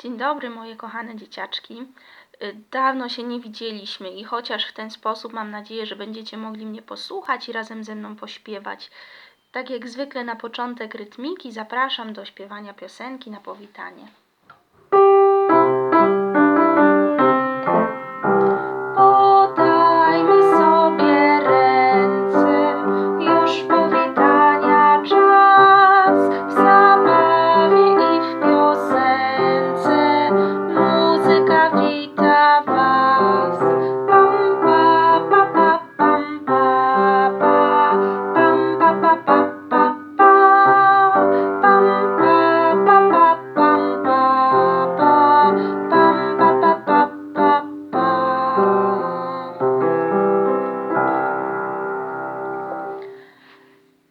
Dzień dobry, moje kochane dzieciaczki. Y, Dawno się nie widzieliśmy i chociaż w ten sposób mam nadzieję, że będziecie mogli mnie posłuchać i razem ze mną pośpiewać. Tak jak zwykle na początek rytmiki zapraszam do śpiewania piosenki na powitanie.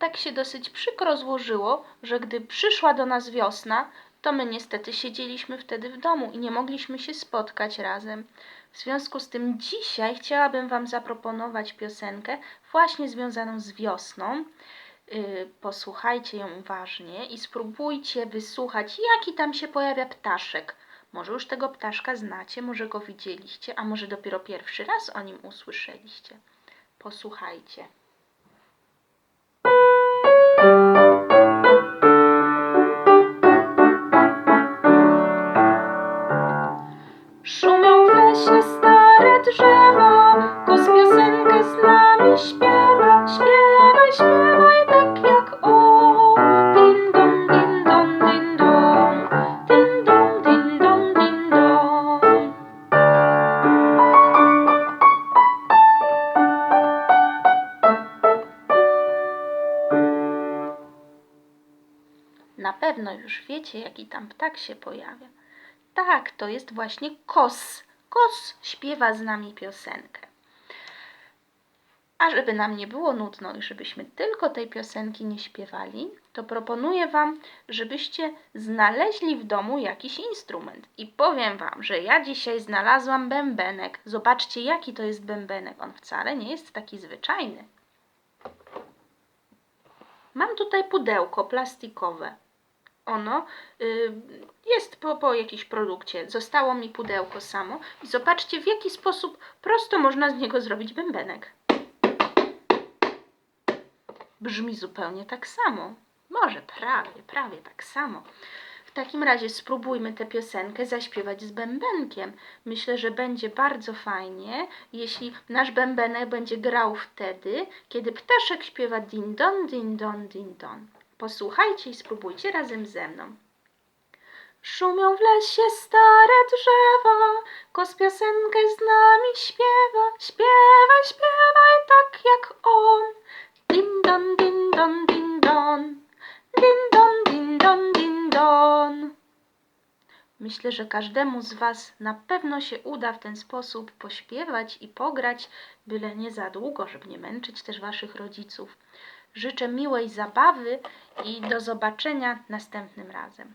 Tak się dosyć przykro złożyło, że gdy przyszła do nas wiosna, to my niestety siedzieliśmy wtedy w domu i nie mogliśmy się spotkać razem. W związku z tym dzisiaj chciałabym Wam zaproponować piosenkę właśnie związaną z wiosną. Yy, posłuchajcie ją uważnie i spróbujcie wysłuchać, jaki tam się pojawia ptaszek. Może już tego ptaszka znacie, może go widzieliście, a może dopiero pierwszy raz o nim usłyszeliście. Posłuchajcie. Szumią w lesie stare drzewa, kos piosenkę z nami śpiewa, śpiewaj, śpiewaj tak jak on. Din don, din don, din don, din don, din don, din don. Na pewno już wiecie, jaki tam ptak się pojawia. Tak, to jest właśnie kos. Kos śpiewa z nami piosenkę. A żeby nam nie było nudno i żebyśmy tylko tej piosenki nie śpiewali, to proponuję Wam, żebyście znaleźli w domu jakiś instrument. I powiem Wam, że ja dzisiaj znalazłam bębenek. Zobaczcie, jaki to jest bębenek. On wcale nie jest taki zwyczajny. Mam tutaj pudełko plastikowe. Ono y, jest po, po jakimś produkcie. Zostało mi pudełko samo. I zobaczcie, w jaki sposób prosto można z niego zrobić bębenek. Brzmi zupełnie tak samo. Może prawie, prawie tak samo. W takim razie spróbujmy tę piosenkę zaśpiewać z bębenkiem. Myślę, że będzie bardzo fajnie, jeśli nasz bębenek będzie grał wtedy, kiedy ptaszek śpiewa din don, din don, din don. Posłuchajcie i spróbujcie razem ze mną. Szumią w lesie stare drzewa, kos piosenkę z nami śpiewa. Śpiewaj, śpiewaj tak jak on. Din don, din don, din don. Din don, din don, din don. Myślę, że każdemu z Was na pewno się uda w ten sposób pośpiewać i pograć, byle nie za długo, żeby nie męczyć też Waszych rodziców. Życzę miłej zabawy i do zobaczenia następnym razem.